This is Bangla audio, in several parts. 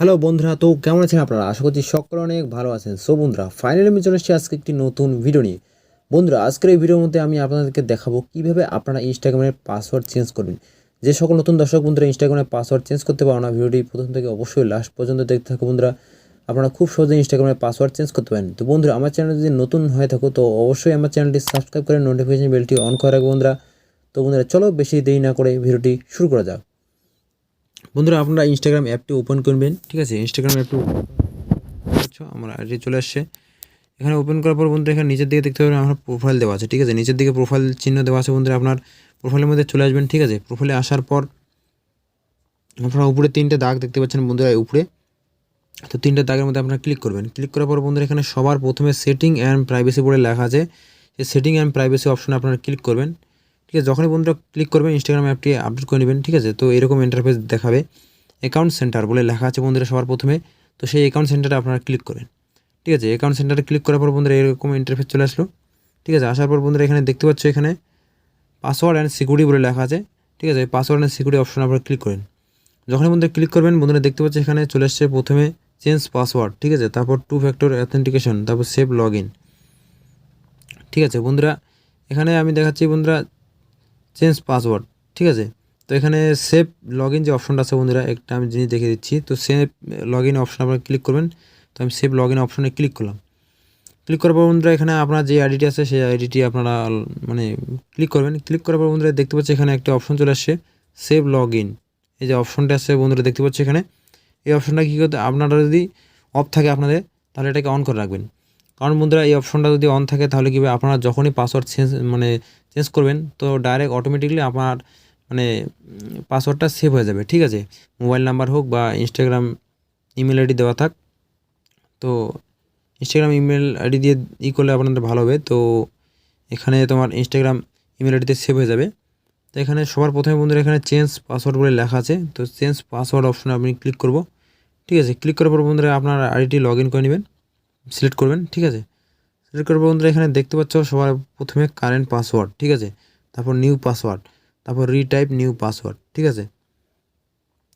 হ্যালো বন্ধুরা, তো কেমন আছেন আপনারা? আশা করছি সকলে অনেক ভালো আছেন। সো বন্ধুরা ফাইনালি আমি চলে এসেছি আজকে একটি নতুন ভিডিও নিয়ে। বন্ধুরা, আজকের এই ভিডিওর মধ্যে আমি আপনাদেরকে দেখাবো কীভাবে আপনারা ইনস্টাগ্রামের পাসওয়ার্ড চেঞ্জ করবেন। যে সকল নতুন দর্শক বন্ধুরা ইনস্টাগ্রামের পাসওয়ার্ড চেঞ্জ করতে পারো না ভিডিওটি প্রথম থেকে অবশ্যই লাস্ট পর্যন্ত দেখতে থাকো বন্ধুরা। আপনারা খুব সহজে ইনস্টাগ্রামের পাসওয়ার্ড চেঞ্জ করতে পারেন। তো বন্ধুরা, আমার চ্যানেল যদি নতুন হয়ে থাকো, তো অবশ্যই আমার চ্যানেলটি সাবস্ক্রাইব করে নোটিফিকেশন বেলটি অন করে রাখব বন্ধুরা। তো বন্ধুরা, চলো বেশি দেরি না করে ভিডিওটি শুরু করা যাক। বন্ধুরা, আপনারা ইনস্টাগ্রাম অ্যাপটি ওপেন করবেন, ঠিক আছে? ইনস্টাগ্রাম অ্যাপটি আমার আইডি চলে আসছে। এখানে ওপেন করার পর বন্ধুরা, এখানে নিচের দিকে দেখতে পাবেন আমার প্রোফাইল দেওয়া আছে, ঠিক আছে? নিচের দিকে প্রোফাইল চিহ্ন দেওয়া আছে বন্ধুরা, আপনার প্রোফাইলের মধ্যে চলে আসবেন, ঠিক আছে? প্রোফাইলে আসার পর আপনারা উপরে তিনটে দাগ দেখতে পাচ্ছেন বন্ধুরা উপরে। তো তিনটে দাগের মধ্যে আপনারা ক্লিক করবেন। ক্লিক করার পর বন্ধুরা, এখানে সবার প্রথমে সেটিং অ্যান্ড প্রাইভেসি বলে লেখা আছে। সেই সেটিং অ্যান্ড প্রাইভেসি অপশনে আপনারা ক্লিক করবেন। ঠিক আছে, যখনই বন্ধুরা ক্লিক করবেন ইনস্টাগ্রাম অ্যাপটি আপডেট করে নেবেন, ঠিক আছে? তো এরকম ইন্টারফেস দেখাবে অ্যাকাউন্ট সেন্টার বলে লেখা আছে বন্ধুরা সবার প্রথমে। তো সেই অ্যাকাউন্ট সেন্টারে আপনারা ক্লিক করেন ঠিক আছে? অ্যাকাউন্ট সেন্টারে ক্লিক করার পর বন্ধুরা এরকম ইন্টারফেস চলে আসলো, ঠিক আছে? আসার পর বন্ধুরা এখানে দেখতে পাচ্ছ এখানে পাসওয়ার্ড অ্যান্ড সিকিউরিটি বলে লেখা আছে, ঠিক আছে? পাসওয়ার্ড অ্যান্ড সিকিউরিটি অপশন আপনারা ক্লিক করেন। যখনই বন্ধুরা ক্লিক করবেন, বন্ধুরা দেখতে পাচ্ছ এখানে চলে আসছে প্রথমে চেঞ্জ পাসওয়ার্ড ঠিক আছে? তারপর টু ফ্যাক্টর অ্যাথেন্টিকেশন তারপর সেভ লগ ইন ঠিক আছে? বন্ধুরা এখানে আমি দেখাচ্ছি বন্ধুরা চেঞ্জ পাসওয়ার্ড, ঠিক আছে? তো এখানে সেভ লগ যে অপশনটা আছে বন্ধুরা, একটা আমি জিনিস দেখে দিচ্ছি। তো সেভ লগ ইন অপশন আপনারা ক্লিক করবেন। তো আমি সেভ লগ ইন অপশনে ক্লিক করলাম। ক্লিক করার পর বন্ধুরা, এখানে আপনার যে আইডিটি আছে, সেই আইডিটি আপনারা মানে ক্লিক করবেন। ক্লিক করার পর বন্ধুরা, দেখতে পাচ্ছি এখানে একটা অপশন চলে আসছে সেভ লগ ইন এই যে অপশনটা আছে বন্ধুরা, দেখতে পাচ্ছি এখানে। এই অপশনটা কী করতে, আপনারা যদি অফ থাকে আপনাদের, তাহলে এটাকে অন করে রাখবেন। কারণ বন্ধুরা, এই অপশনটা যদি অন থাকে, তাহলে কী আপনারা যখনই পাসওয়ার্ড চেঞ্জ মানে চেঞ্জ করবেন, তো ডাইরেক্ট অটোমেটিকলি আপনার মানে পাসওয়ার্ডটা সেভ হয়ে যাবে, ঠিক আছে? মোবাইল নাম্বার হোক বা ইনস্টাগ্রাম ইমেল আইডি দেওয়া থাক, তো ইনস্টাগ্রাম ইমেল আইডি দিয়ে ই করলে আপনাদের ভালো হবে, তো এখানে তোমার ইনস্টাগ্রাম ইমেল আইডিতে সেভ হয়ে যাবে। তো এখানে সবার প্রথমে বন্ধুরা, এখানে চেঞ্জ পাসওয়ার্ড বলে লেখা আছে, তো চেঞ্জ পাসওয়ার্ড অপশনে আপনি ক্লিক করব, ঠিক আছে? ক্লিক করার পর বন্ধুরা, আপনার আইডিটি লগ ইন করে নেবেন। সিলেক্ট করবেন, ঠিক আছে? সিলেক্ট করার পর বন্ধুরা, এখানে দেখতে পাচ্ছ সবার প্রথমে কারেন্ট পাসওয়ার্ড ঠিক আছে? তারপর নিউ পাসওয়ার্ড তারপর রিটাইপ নিউ পাসওয়ার্ড ঠিক আছে?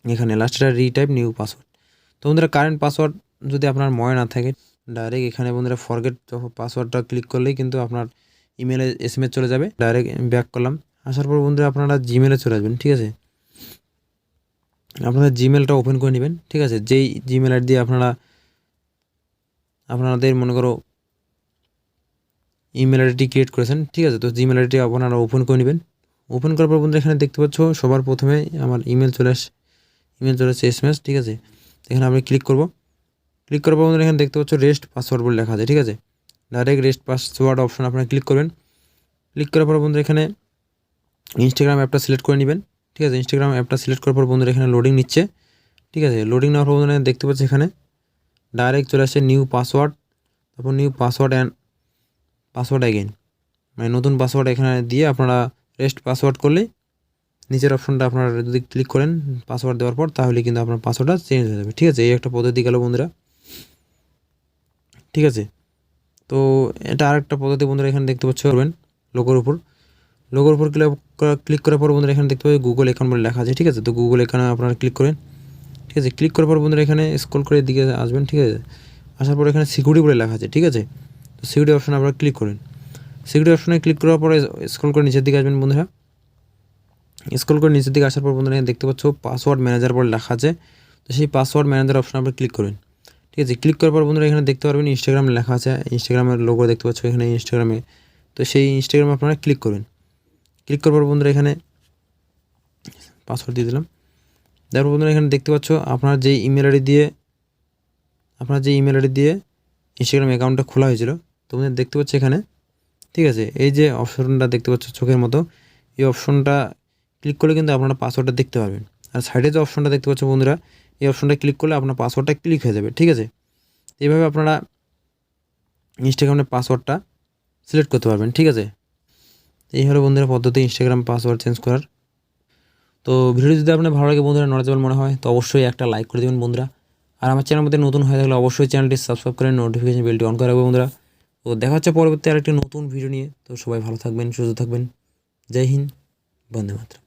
এখানে লাস্টটা রিটাইপ নিউ পাসওয়ার্ড তো বন্ধুরা কারেন্ট পাসওয়ার্ড যদি আপনার মনে না থাকে ডাইরেক্ট এখানে বন্ধুরা ফরগেট পাসওয়ার্ডটা ক্লিক করলেই কিন্তু আপনার ইমেলে এস এম চলে যাবে। ডাইরেক্ট ব্যাক করলাম। আসার পর বন্ধুরা, আপনারা জিমেলে চলে আসবেন, ঠিক আছে? আপনাদের জিমেলটা ওপেন করে নেবেন, ঠিক আছে? যেই জিমেল আইডি দিয়ে আপনারা আপনাদের, মনে করো ইমেল আইডিটি ক্রিয়েট করেছেন, ঠিক আছে? তো জিমেল আইডিটি আপনারা ওপেন করে নেবেন। ওপেন করার পর বন্ধুরা, এখানে দেখতে পাচ্ছ, সবার প্রথমে আমার ইমেল চলে আস ইমেল চলে আসছে এস এম এস ঠিক আছে? এখানে আমি ক্লিক করব। ক্লিক করার পর বন্ধুরা, এখানে দেখতে পাচ্ছ রেস্ট পাসওয়ার্ড বলে লেখা আছে, ঠিক আছে? ডাইরেক্ট রেস্ট পাসওয়ার্ড অপশন আপনারা ক্লিক করবেন। ক্লিক করার পর বন্ধুরা, এখানে ইনস্টাগ্রাম অ্যাপটা সিলেক্ট করে নেবেন, ঠিক আছে? ইনস্টাগ্রাম অ্যাপটা সিলেক্ট করার পর বন্ধুরা, এখানে লোডিং নিচ্ছে, ঠিক আছে? লোডিং নেওয়ার পর বন্ধুরা দেখতে পাচ্ছি এখানে ডাইরেক্ট চলে আসছে নিউ পাসওয়ার্ড তারপর new password and password again মানে নতুন পাসওয়ার্ড এখানে দিয়ে আপনারা রেস্ট পাসওয়ার্ড করলেই নিচের অপশনটা আপনারা যদি ক্লিক করেন পাসওয়ার্ড দেওয়ার পর, তাহলে কিন্তু আপনার পাসওয়ার্ডটা চেঞ্জ হয়ে যাবে। ঠিক আছে? এই একটা পদ্ধতি গেল বন্ধুরা। ঠিক আছে? তো এটা আরেকটা পদ্ধতি বন্ধুরা এখানে দেখতে পাচ্ছ, করবেন লোগোর উপর। লোগোর উপর ক্লিক করার পর বন্ধুরা এখানে দেখতে পাবে গুগল অ্যাকাউন্ট বলে লেখা আছে। ঠিক আছে? তো গুগল অ্যাকাউন্টে আপনারা ক্লিক করেন। ঠিক আছে ক্লিক করার পর বন্ধুরা এখানে স্ক্রল করে দিকে আসবেন, ঠিক আছে? আসার পর এখানে সিকিউরিটি বলে লেখা আছে, ঠিক আছে? তো সিকিউরিটি অপশানে আপনারা ক্লিক করেন। সিকিউরিটি অপশনে ক্লিক করার পরে স্ক্রল করে নিচের দিকে আসবেন বন্ধুরা। স্ক্রল করে নিচের দিকে আসার পর বন্ধুরা দেখতে পাচ্ছ পাসওয়ার্ড ম্যানেজার বলে লেখা আছে। তো সেই পাসওয়ার্ড ম্যানেজার অপশনে আপনারা ক্লিক করবেন ঠিক আছে ক্লিক করার পর বন্ধুরা এখানে দেখতে পারবেন ইনস্টাগ্রাম লেখা আছে। ইনস্টাগ্রামের লোগো দেখতে পাচ্ছ এখানে ইনস্টাগ্রামে তো সেই ইনস্টাগ্রামে আপনারা ক্লিক করবেন ক্লিক করার পর বন্ধুরা এখানে পাসওয়ার্ড দিয়ে দিলাম। তারপর বন্ধুরা, এখানে দেখতে পাচ্ছ, আপনার যে ইমেল আইডি দিয়ে, আপনার যে ইমেল আইডি দিয়ে ইনস্টাগ্রাম অ্যাকাউন্টটা খোলা হয়েছিল, তো বন্ধুরা দেখতে পাচ্ছ এখানে, ঠিক আছে? এই যে অপশনটা দেখতে পাচ্ছ চোখের মতো, এই অপশনটা ক্লিক করলে কিন্তু আপনারা পাসওয়ার্ডটা দেখতে পারবেন। আর সাইডে যে অপশনটা দেখতে পাচ্ছ বন্ধুরা, এই অপশনটা ক্লিক করলে আপনার পাসওয়ার্ডটা ক্লিক হয়ে যাবে, ঠিক আছে? এইভাবে আপনারা ইনস্টাগ্রামের পাসওয়ার্ডটা সিলেক্ট করতে পারবেন, ঠিক আছে? এই হলো বন্ধুরা পদ্ধতি ইনস্টাগ্রাম পাসওয়ার্ড চেঞ্জ করার তো ভিডিও যদি আপনার ভালো লাগে বন্ধুরা নলেজেবল মনে হয়, তো অবশ্যই একটা লাইক করে দেবেন বন্ধুরা। আর আমার চ্যানেল মধ্যে নতুন হয়ে থাকলে অবশ্যই চ্যানেলটি সাবস্ক্রাইব করে নোটিফিকেশন বেলটি অন করে রাখবে বন্ধুরা। তো দেখা হচ্ছে পরবর্তী আরেকটি নতুন ভিডিও নিয়ে। তো সবাই ভালো থাকবেন, সুস্থ থাকবেন। জয় হিন্দ, বন্দে মাতরম।